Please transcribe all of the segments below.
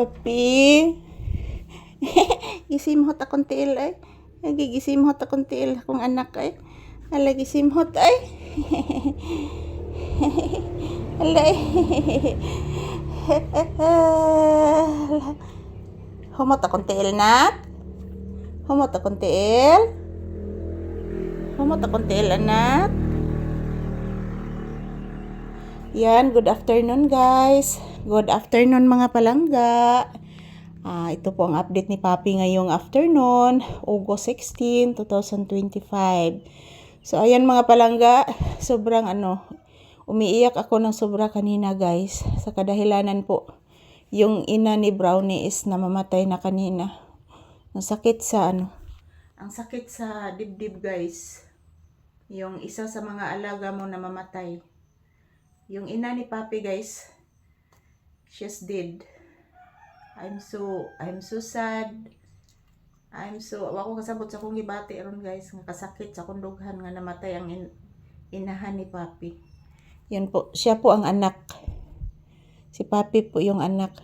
Papi. gisimhot akong tiil ay. Lagi gisimhot akong tiil akong anak ay. Ala gisimhot ay. Ala. Humot akong tiil na. Humot akong tiil. Humot akong tiil anak. Yan, good afternoon guys. Good afternoon mga palangga. Ah, ito po ang update ni Papi ngayong afternoon, August 16, 2025. So ayan mga palangga, sobrang ano, umiiyak ako ng sobra kanina guys. Sa kadahilanan po, yung ina ni Brownie is namamatay na kanina. Ang sakit sa ano, ang sakit sa dibdib guys. Yung isa sa mga alaga mo namamatay. Yung ina ni Papi guys, she's dead. I'm so, I'm so sad. I'm so, ako kasabot sa kong gibati ron guys, nga kasakit sa kundughan nga namatay ang in, inahan ni Papi. Yan po, siya po ang anak. Si Papi po yung anak.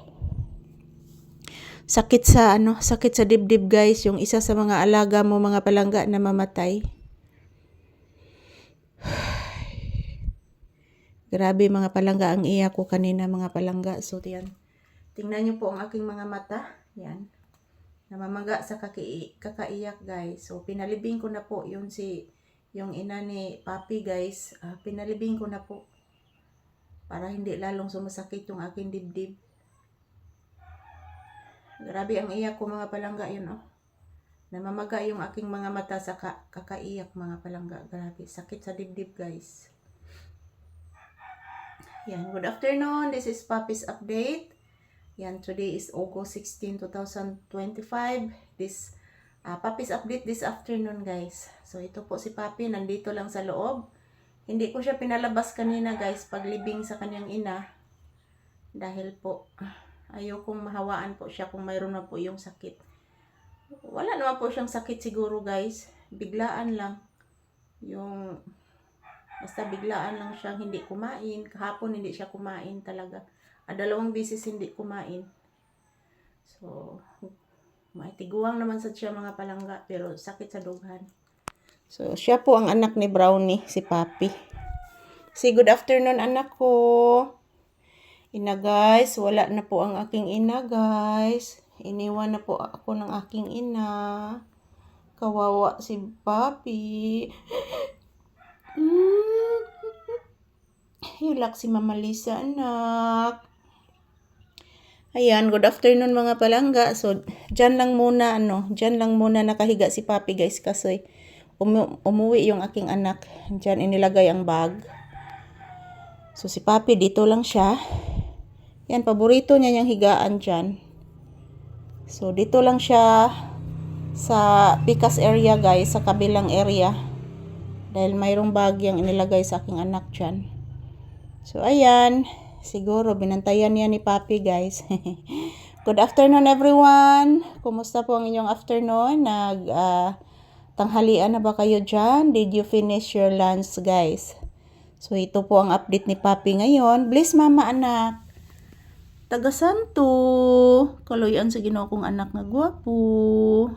Sakit sa ano, sakit sa dibdib guys, yung isa sa mga alaga mo mga palangga na mamatay. Grabe mga palangga ang iyak ko kanina mga palangga. So yan. Tingnan niyo po ang aking mga mata. Yan. Namamaga sa kaki kakaiyak guys. So pinalibing ko na po yung si yung ina ni Papi guys. Ah, pinalibing ko na po. Para hindi lalong sumasakit yung aking dibdib. Grabe ang iyak ko mga palangga yun oh. Namamaga yung aking mga mata sa ka kakaiyak mga palangga. Grabe. Sakit sa dibdib guys. Yan, good afternoon. This is Papi's update. Yan, today is August 16, 2025. This uh, Papi's update this afternoon, guys. So, ito po si Papi, nandito lang sa loob. Hindi ko siya pinalabas kanina, guys, paglibing sa kanyang ina. Dahil po, ayokong mahawaan po siya kung mayroon na po yung sakit. Wala naman po siyang sakit siguro, guys. Biglaan lang. Yung Basta biglaan lang siyang hindi kumain. Kahapon hindi siya kumain talaga. Ah, dalawang beses hindi kumain. So, maitiguang naman sa siya mga palangga. Pero sakit sa dughan. So, siya po ang anak ni Brownie, si Papi. Say good afternoon anak ko. Ina guys, wala na po ang aking ina guys. Iniwan na po ako ng aking ina. Kawawa si Papi. Hilak si Mama Lisa, anak. Ayan, good afternoon mga palangga. So, dyan lang muna, ano, dyan lang muna nakahiga si Papi guys kasi umu umuwi yung aking anak. Dyan inilagay ang bag. So, si Papi dito lang siya. Yan, paborito niya yung higaan dyan. So, dito lang siya sa Picas area guys, sa kabilang area. Dahil mayroong bagyang inilagay sa aking anak dyan. So, ayan. Siguro, binantayan niya ni Papi, guys. Good afternoon, everyone. Kumusta po ang inyong afternoon? Nag, uh, tanghalian na ba kayo dyan? Did you finish your lunch, guys? So, ito po ang update ni Papi ngayon. Bless, mama, anak. Taga Santo. Kaloyan sa ginoo kong anak na gwapo.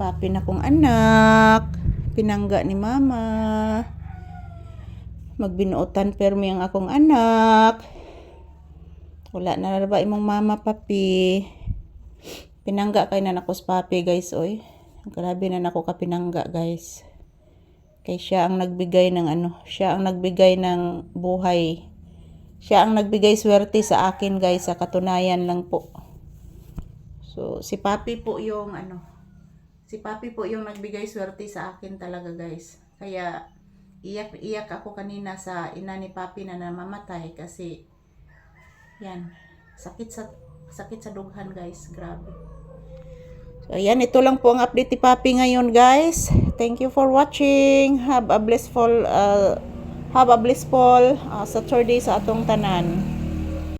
Papi na kong anak pinangga ni mama. Magbinuotan permi ang akong anak. Wala na ba imong mama papi. Pinangga kay na nakos papi guys oy. Grabe na nako ka pinangga guys. Kay siya ang nagbigay ng ano, siya ang nagbigay ng buhay. Siya ang nagbigay swerte sa akin guys, sa katunayan lang po. So, si Papi po yung ano, Si Papi po yung nagbigay swerte sa akin talaga guys. Kaya iyak-iyak ako kanina sa ina ni Papi na namamatay kasi yan, sakit sa sakit sa dughan guys, grabe. So yan, ito lang po ang update ni Papi ngayon guys. Thank you for watching. Have a blissful uh, have a blissful uh, Saturday sa atong tanan.